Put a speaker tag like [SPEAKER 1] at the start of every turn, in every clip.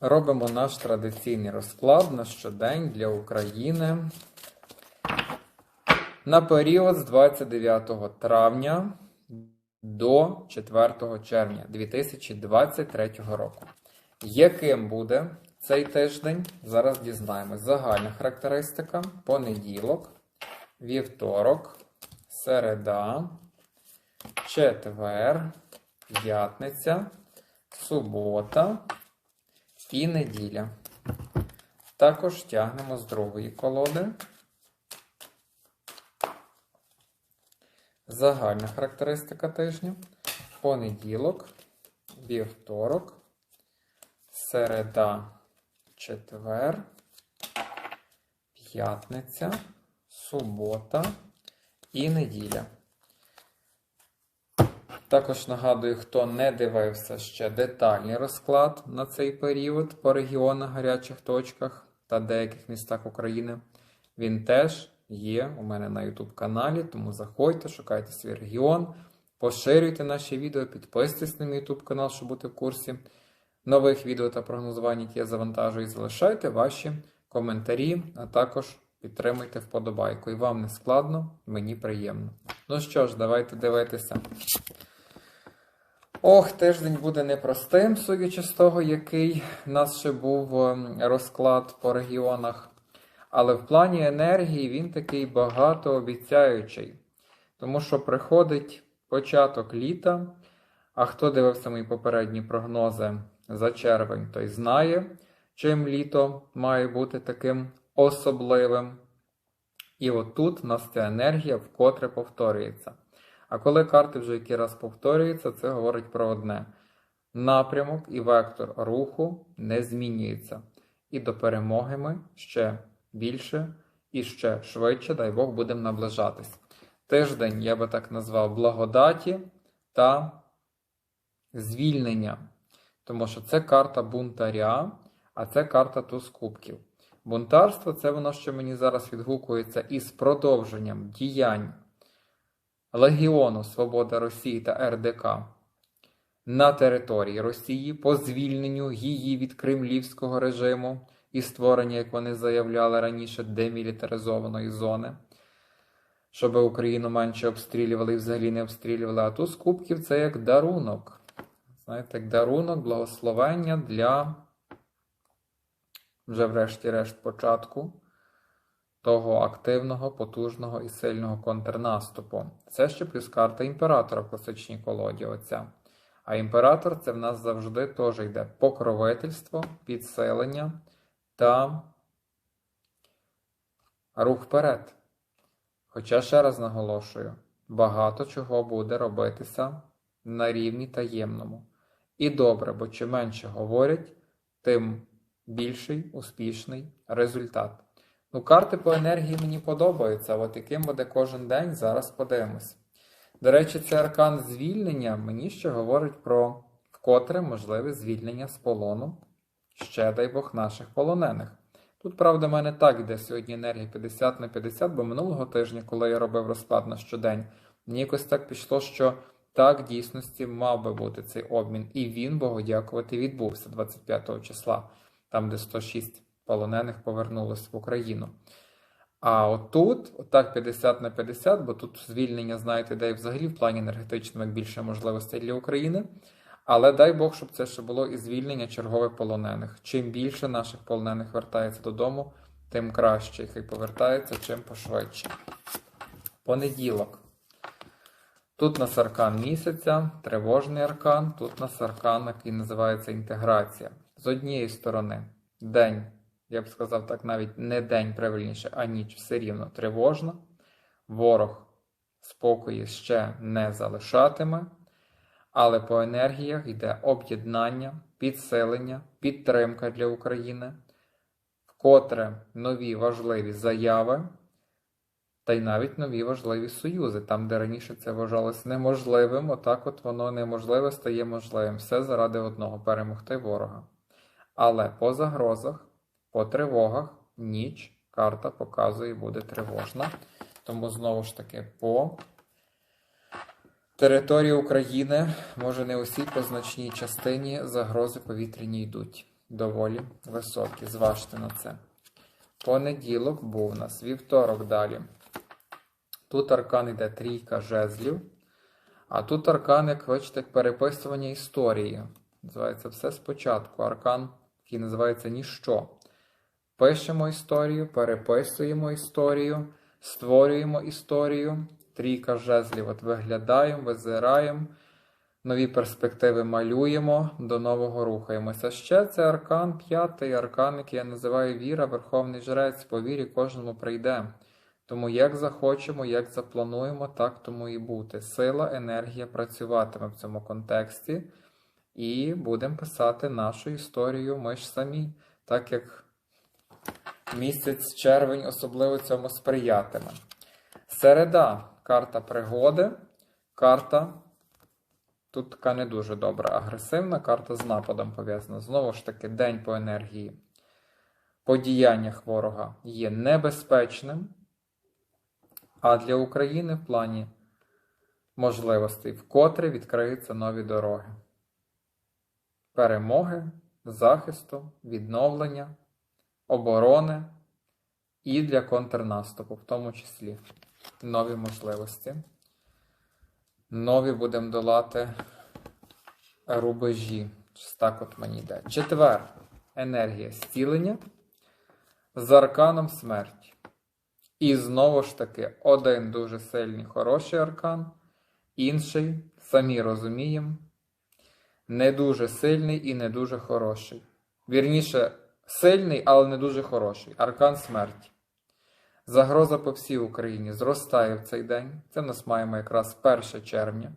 [SPEAKER 1] Робимо наш традиційний розклад на щодень для України на період з 29 травня до 4 червня 2023 року. Яким буде цей тиждень? Зараз дізнаємось. Загальна характеристика: понеділок, вівторок, середа, четвер, п'ятниця, субота і неділя. Також тягнемо з другої колоди. Загальна характеристика тижня. Понеділок, вівторок, середа, четвер, п'ятниця, субота і неділя. Також нагадую, хто не дивився ще детальний розклад на цей період по регіонах гарячих точках та деяких містах України. Він теж є у мене на YouTube каналі, тому заходьте, шукайте свій регіон, поширюйте наші відео, підписуйтесь на мій YouTube канал, щоб бути в курсі нових відео та прогнозувань, які я завантажую, і залишайте ваші коментарі, а також підтримуйте вподобайку. І вам не складно, мені приємно. Ну що ж, давайте дивитися. Ох, тиждень буде непростим, судячи з того, який в нас ще був ем, розклад по регіонах. Але в плані енергії він такий багатообіцяючий. Тому що приходить початок літа. А хто дивився мої попередні прогнози за червень, той знає, чим літо має бути таким особливим. І отут у нас ця енергія вкотре повторюється. А коли карти вже який раз повторюються, це говорить про одне: напрямок і вектор руху не змінюється. І до перемоги ми ще більше і ще швидше, дай Бог, будемо наближатись. Тиждень, я би так назвав, благодаті та звільнення. Тому що це карта бунтаря, а це карта туз кубків. Бунтарство це воно, що мені зараз відгукується із продовженням діянь Легіону Свобода Росії та РДК на території Росії по звільненню її від кремлівського режиму і створення, як вони заявляли раніше, демілітаризованої зони, щоб Україну менше обстрілювали і взагалі не обстрілювали. А туз кубків це як дарунок. Знаєте, як дарунок, благословення для вже, врешті-решт, початку того активного, потужного і сильного контрнаступу. Це ще плюс карта імператора в класичній колоді. Оця. А імператор це в нас завжди теж йде покровительство, підсилення та рух вперед. Хоча, ще раз наголошую, багато чого буде робитися на рівні таємному. І добре, бо чим менше говорять, тим більший успішний результат. Ну, карти по енергії мені подобаються, от яким буде кожен день, зараз подивимось. До речі, це аркан звільнення мені ще говорить про вкотре можливе звільнення з полону, ще дай Бог наших полонених. Тут, правда, в мене так йде сьогодні енергія 50 на 50, бо минулого тижня, коли я робив розклад на щодень, мені якось так пішло, що так, в дійсності мав би бути цей обмін. І він, Богу дякувати, відбувся 25 числа, там, де 106 полонених повернулись в Україну. А отут, отак 50 на 50, бо тут звільнення, знаєте, де і взагалі в плані енергетичному як більше можливостей для України. Але дай Бог, щоб це ще було і звільнення чергових полонених. Чим більше наших полонених вертається додому, тим краще. І хай повертається чим пошвидше. Понеділок. Тут на аркан місяця, тривожний аркан, тут на аркан, який називається інтеграція. З однієї сторони, день я б сказав так, навіть не день правильніше, а ніч все рівно тривожна. Ворог спокою ще не залишатиме, але по енергіях йде об'єднання, підсилення, підтримка для України, вкотре нові важливі заяви. Та й навіть нові важливі союзи, там, де раніше це вважалось неможливим, отак от воно неможливе стає можливим. Все заради одного перемогти ворога. Але по загрозах по тривогах ніч карта показує, буде тривожна. Тому, знову ж таки, по території України, може не усій по значній частині загрози повітряні йдуть. доволі високі. Зважте на це. Понеділок був у нас, вівторок далі. Тут аркан йде трійка жезлів, а тут аркан, як бачите, переписування історії. Називається все спочатку. Аркан, який називається ніщо. Пишемо історію, переписуємо історію, створюємо історію. Трійка жезлів. От виглядаємо, визираємо, нові перспективи малюємо, до нового рухаємося. Ще це аркан, п'ятий аркан, який я називаю віра, Верховний Жрець. По вірі кожному прийде. Тому як захочемо, як заплануємо, так тому і бути. Сила, енергія працюватиме в цьому контексті. І будемо писати нашу історію ми ж самі, так як місяць червень особливо цьому сприятиме. Середа карта пригоди. Карта тут така не дуже добра. Агресивна карта з нападом пов'язана. Знову ж таки, день по енергії. По діяннях ворога є небезпечним. А для України в плані можливостей вкотре відкриються нові дороги. Перемоги, захисту, відновлення, оборони і для контрнаступу, в тому числі нові можливості. Нові будемо долати рубежі. Так от мені йде. Четвер. Енергія зцілення з арканом смерті. І знову ж таки, один дуже сильний хороший аркан, інший, самі розуміємо, не дуже сильний і не дуже хороший. Вірніше, сильний, але не дуже хороший. Аркан смерті. Загроза по всій Україні зростає в цей день. Це в нас маємо якраз 1 червня.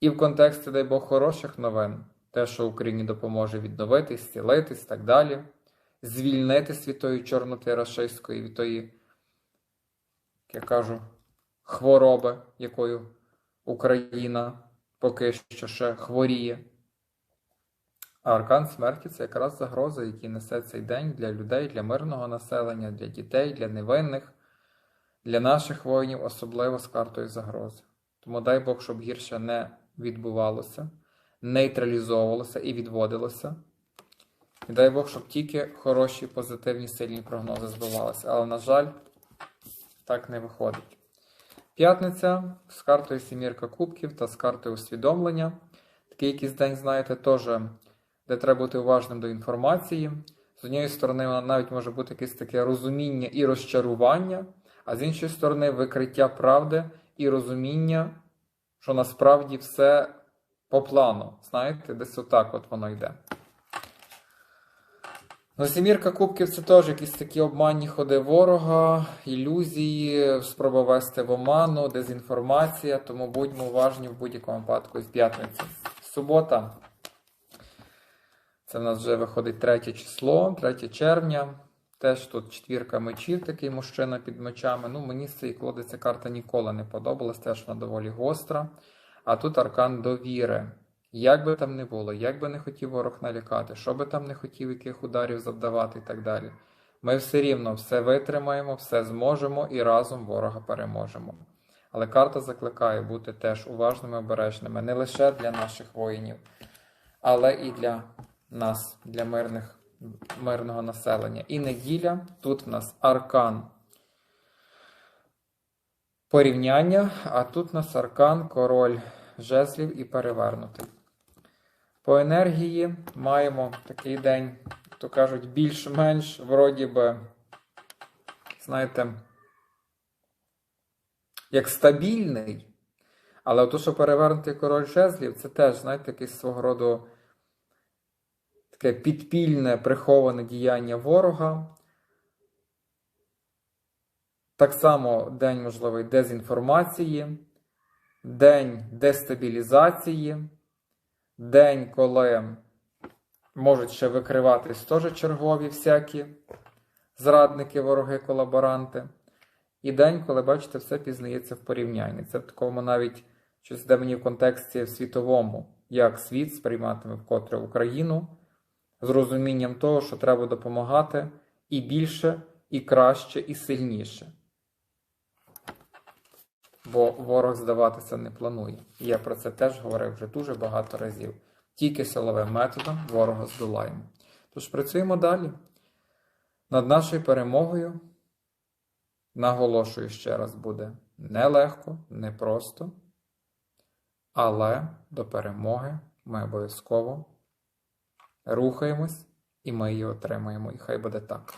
[SPEAKER 1] І в контексті, дай Бог, хороших новин, те, що Україні допоможе відновитись, зцілитись так далі, звільнитись від тої чорноти рашистської, від тої, як я кажу, хвороби, якою Україна поки що ще хворіє. А аркан смерті це якраз загроза, які несе цей день для людей, для мирного населення, для дітей, для невинних, для наших воїнів, особливо з картою загрози. Тому дай Бог, щоб гірше не відбувалося, нейтралізовувалося і відводилося. І дай Бог, щоб тільки хороші, позитивні, сильні прогнози збивалися. Але, на жаль, так не виходить. П'ятниця з картою Сімірка Кубків та з картою усвідомлення. Такий якийсь день, знаєте, теж, де треба бути уважним до інформації. З однієї сторони, вона навіть може бути якесь таке розуміння і розчарування, а з іншої сторони, викриття правди і розуміння, що насправді все по плану. Знаєте, десь отак от воно йде. Ну, Сімірка Кубків це теж якісь такі обманні ходи ворога, ілюзії, спроба вести в оману, дезінформація, тому будьмо уважні в будь-якому випадку з п'ятниці. Субота. Це в нас вже виходить третє число, 3 червня. Теж тут четвірка мечів, такий мужчина під мечами. Ну, мені з цієї колоди ця карта ніколи не подобалась, теж вона доволі гостра. А тут аркан довіри. Як би там не було, як би не хотів ворог налякати, що би там не хотів, яких ударів завдавати і так далі. Ми все рівно все витримаємо, все зможемо і разом ворога переможемо. Але карта закликає бути теж уважними, обережними не лише для наших воїнів, але і для нас, для мирних, мирного населення. І неділя тут в нас аркан порівняння, а тут в нас аркан король жезлів і перевернутий. По енергії маємо такий день, то кажуть, більш-менш, вроді би, знаєте, як стабільний. Але то, що перевернутий король жезлів, це теж, знаєте, якийсь свого роду таке підпільне приховане діяння ворога. Так само день можливий дезінформації, день дестабілізації, день, коли можуть ще викриватись теж чергові всякі зрадники, вороги, колаборанти. І день, коли, бачите, все пізнається в порівнянні. Це в такому навіть щось де мені в контексті в світовому, як світ сприйматиме вкотре Україну з розумінням того, що треба допомагати і більше, і краще, і сильніше. Бо ворог здаватися не планує. Я про це теж говорив вже дуже багато разів. Тільки силовим методом ворога здолаємо. Тож працюємо далі. Над нашою перемогою, наголошую ще раз, буде нелегко, непросто, але до перемоги ми обов'язково рухаємось і ми її отримаємо. І хай буде так.